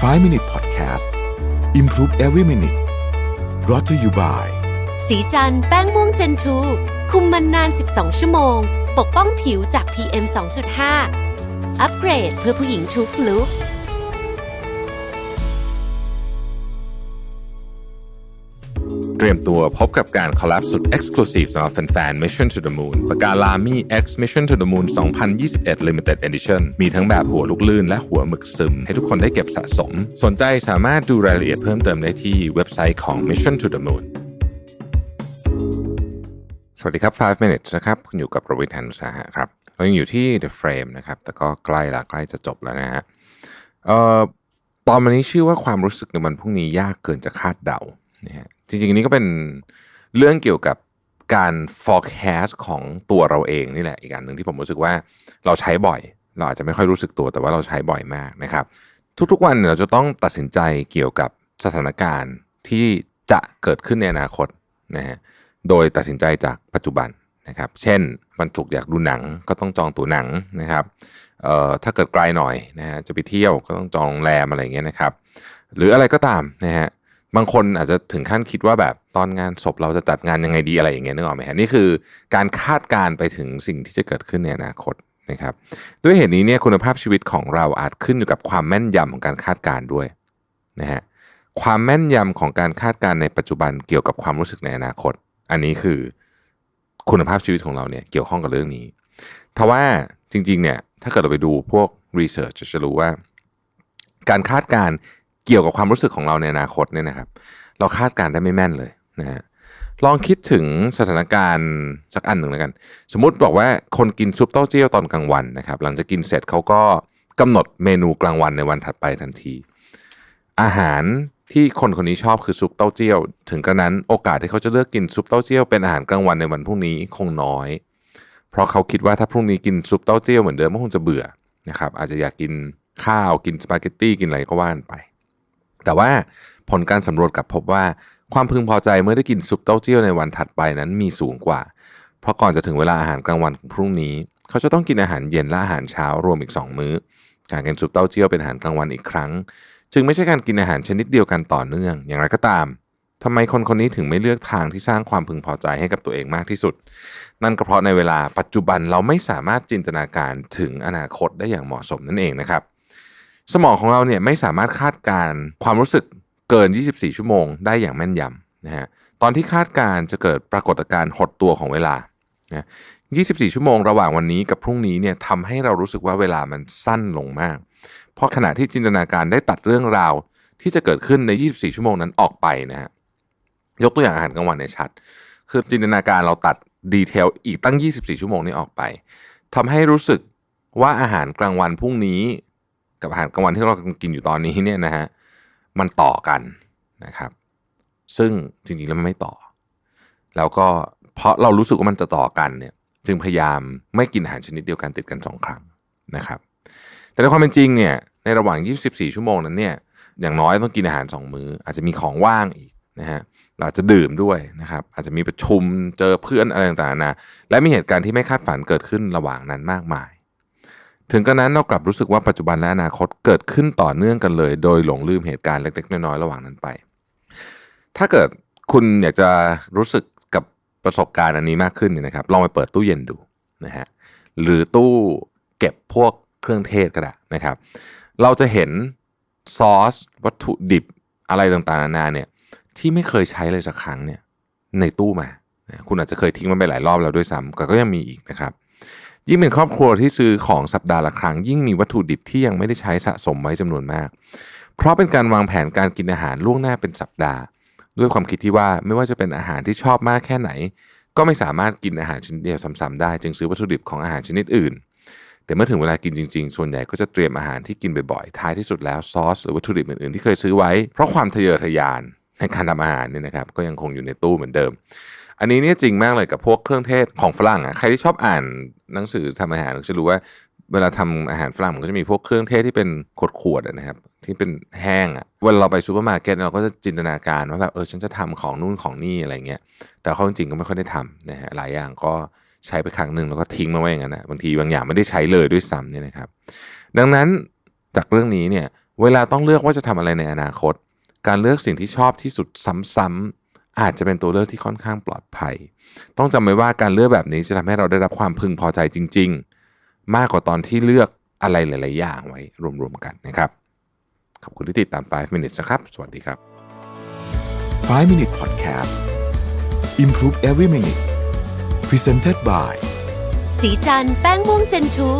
5 Minute Podcast Improve Every Minute รอ o ธออยู่บ่ายสีจันแป้งม่วงเจนทูคุมมันนาน 12 ชั่วโมง ปกป้องผิวจาก PM 2.5 อัปเกรดเพื่อผู้หญิงทุกลุก เตรียมตัวพบกับการคอลแลบสุด Exclusive สำหรับแฟนๆ Mission to the Moon ปากกาลามี X Mission to the Moon 2021 Limited Edition มีทั้งแบบหัวลูกลื่นและหัวหมึกซึม ให้ทุกคนได้เก็บสะสม สนใจสามารถดูรายละเอียดเพิ่มเติมได้ที่เว็บไซต์ของ Mission to the Moon สวัสดีครับ 5 minutes นะครับ คุณอยู่กับประวิทยานุสาหะครับ เรายังอยู่ที่ The Frame นะครับ แต่ก็ใกล้ละใกล้จะจบแล้วนะฮะเอ่อตอนนนี้ชื่อว่าความรู้สึกในวันพรุ่งนี้ยากเกินจะคาดเดานะฮะ จริงๆนนี้ก็เป็นเรื่องเกี่ยวกับการ forecast ของตัวเราเองนี่แหละอีกอันหนึ่งที่ผมรู้สึกว่าเราใช้บ่อย เราอาจจะไม่ค่อยรู้สึกตัวแต่ว่าเราใช้บ่อยมากนะครับ ทุกๆวันเราจะต้องตัดสินใจเกี่ยวกับสถานการณ์ที่จะเกิดขึ้นในอนาคตนะฮะโดยตัดสินใจจากปัจจุบันนะครับ เช่นวันศุกร์อยากดูหนังก็ต้องจองตั๋วหนังนะครับเอ่อถ้าเกิดไกลหน่อยนะฮะจะไปเที่ยวก็ต้องจองโรงแรมอะไรเงี้ยนะครับ หรืออะไรก็ตามนะฮะ บางคนอาจจะถึงขั้นคิดว่าแบบตอนงานศพเราจะจัดงานยังไงดีอะไรอย่างเงี้ยนึกออกไหมฮะนี่คือการคาดการไปถึงสิ่งที่จะเกิดขึ้นในอนาคตนะครับ ด้วยเหตุนี้เนี่ยคุณภาพชีวิตของเราอาจขึ้นอยู่กับความแม่นยำของการคาดการ์ด้วยนะฮะความแม่นยำของการคาดการในปัจจุบันเกี่ยวกับความรู้สึกในอนาคต อันนี้คือคุณภาพชีวิตของเราเนี่ยเกี่ยวข้องกับเรื่องนี้ทว่าจริงๆเนี่ยถ้าเกิดเราไปดูพวกรีเสิร์ชจะรู้ว่า การคาดการ เกี่ยวกับความรู้สึกของเราในอนาคตเนี่ยนะครับ เราคาดการณ์ได้ไม่แม่นเลยนะฮะลองคิดถึงสถานการณ์สักอันหนึ่งแล้วกัน สมมุติบอกว่าคนกินซุปเต้าเจี้ยวตอนกลางวันนะครับ หลังจากกินเสร็จเขาก็กำหนดเมนูกลางวันในวันถัดไปทันที อาหารที่คนคนนี้ชอบคือซุปเต้าเจี้ยว ถึงกระนั้นโอกาสที่เขาจะเลือกกินซุปเต้าเจี้ยวเป็นอาหารกลางวันในวันพรุ่งนี้คงน้อย เพราะเขาคิดว่าถ้าพรุ่งนี้กินซุปเต้าเจี้ยวเหมือนเดิมก็คงจะเบื่อนะครับ อาจจะอยากกินข้าวกินสปาเกตตี้กินอะไรก็ว่านไป แต่ว่าผลการสำรวจกลับพบว่าความพึงพอใจเมื่อได้กินซุปเต้าเจี้ยวในวันถัดไปนั้นมีสูงกว่า เพราะก่อนจะถึงเวลาอาหารกลางวันของพรุ่งนี้ เขาจะต้องกินอาหารเย็นและอาหารเช้ารวมอีก 2 มื้อ การกินซุปเต้าเจี้ยวเป็นอาหารกลางวันอีกครั้ง จึงไม่ใช่การกินอาหารชนิดเดียวกันต่อเนื่อง อย่างไรก็ตามทำไมคนคนนี้ถึงไม่เลือกทางที่สร้างความพึงพอใจให้กับตัวเองมากที่สุด นั่นก็เพราะในเวลาปัจจุบันเราไม่สามารถจินตนาการถึงอนาคตได้อย่างเหมาะสมนั่นเองนะครับ สมองของเราเนี่ยไม่สามารถคาดการณ์ความรู้สึกเกิน 24 ชั่วโมงได้อย่างแม่นยำนะฮะตอนที่คาดการณ์จะเกิดปรากฏการณ์หดตัวของเวลานะ24 ชั่วโมงระหว่างวันนี้กับพรุ่งนี้เนี่ยทำให้เรารู้สึกว่าเวลามันสั้นลงมาก เพราะขณะที่จินตนาการได้ตัดเรื่องราวที่จะเกิดขึ้นใน 24 ชั่วโมงนั้นออกไปนะฮะยกตัวอย่างอาหารกลางวันในชัด คือจินตนาการเราตัดดีเทลอีกตั้ง 24 ชั่วโมงนี้ออกไปทำให้รู้สึกว่าอาหารกลางวันพรุ่งนี้ กับอาหารกลางวันที่เรากำลังกินอยู่ตอนนี้เนี่ยนะฮะมันต่อกันนะครับ ซึ่งจริงๆแล้วมันไม่ต่อ แล้วก็เพราะเรารู้สึกว่ามันจะต่อกันเนี่ย จึงพยายามไม่กินอาหารชนิดเดียวกันติดกันสองครั้งนะครับ แต่ในความเป็นจริงเนี่ยในระหว่าง 24 ชั่วโมงนั้นเนี่ยอย่างน้อยต้องกินอาหาร 2 มื้อ อาจจะมีของว่างอีกนะฮะเราอาจจะดื่มด้วยนะครับ อาจจะมีประชุมเจอเพื่อนอะไรต่างๆนะและมีเหตุการณ์ที่ไม่คาดฝันเกิดขึ้นระหว่างนั้นมากมาย ถึงกระนั้นเรากลับรู้สึกว่าปัจจุบันและอนาคตเกิดขึ้นต่อเนื่องกันเลย โดยหลงลืมเหตุการณ์เล็ก ๆ น้อยๆระหว่างนั้นไป ถ้าเกิดคุณอยากจะรู้สึกกับประสบการณ์อันนี้มากขึ้นเนี่ยนะครับ ลองไปเปิดตู้เย็นดูนะฮะหรือตู้เก็บพวกเครื่องเทศก็ได้นะครับ เราจะเห็นซอสวัตถุดิบอะไรต่างๆนานาเนี่ยที่ไม่เคยใช้เลยสักครั้งเนี่ยในตู้มา คุณอาจจะเคยทิ้งมันไปหลายรอบแล้วด้วยซ้ำแต่ก็ยังมีอีกนะครับ ยิ่งเป็นครอบครัวที่ซื้อของสัปดาห์ละครั้ง ยิ่งมีวัตถุดิบที่ยังไม่ได้ใช้สะสมไว้จำนวนมาก เพราะเป็นการวางแผนการกินอาหารล่วงหน้าเป็นสัปดาห์ ด้วยความคิดที่ว่าไม่ว่าจะเป็นอาหารที่ชอบมากแค่ไหน ก็ไม่สามารถกินอาหารชนิดเดียวซ้ำๆได้จึงซื้อวัตถุดิบของอาหารชนิดอื่น แต่เมื่อถึงเวลากินจริงๆ ส่วนใหญ่ก็จะเตรียมอาหารที่กินบ่อยๆท้ายที่สุดแล้วซอสหรือวัตถุดิบอื่นๆที่เคยซื้อไว้เพราะความทะเยอทะยาน ในการทำอาหารเนี่ยนะครับก็ยังคงอยู่ในตู้เหมือนเดิม อันนี้เนี่ยจริงมากเลยกับพวกเครื่องเทศของฝรั่งอะใครที่ชอบอ่านหนังสือทำอาหารจะรู้ว่าเวลาทำอาหารฝรั่งมันก็จะมีพวกเครื่องเทศที่เป็นขวดๆอะนะครับ ที่เป็นแห้งอะเวลาเราไปซูเปอร์มาร์เก็ตเราก็จะจินตนาการว่าแบบเออฉันจะทำของนู่นของนี่อะไรเงี้ยแต่เขาจริงก็ไม่ค่อยได้ทำนะฮะหลายอย่างก็ใช้ไปครั้งหนึ่งแล้วก็ทิ้งมาไว้อย่างนั้นนะบางทีบางอย่างไม่ได้ใช้เลยด้วยซ้ำเนี่ยนะครับ ดังนั้นจากเรื่องนี้เนี่ยเวลาต้องเลือกว่าจะทำอะไรในอนาคต การเลือกสิ่งที่ชอบที่สุดซ้ำๆอาจจะเป็นตัวเลือกที่ค่อนข้างปลอดภัย ต้องจำไว้ว่าการเลือกแบบนี้จะทำให้เราได้รับความพึงพอใจจริง ๆ มากกว่าตอนที่เลือกอะไรหลาย ๆ อย่างไว้รวม ๆ กันนะครับ ขอบคุณที่ติดตาม 5 minutes นะครับ สวัสดีครับ 5 Minute Podcast Improve Every Minute Presented by สีจันแป้งม่วงเจนทู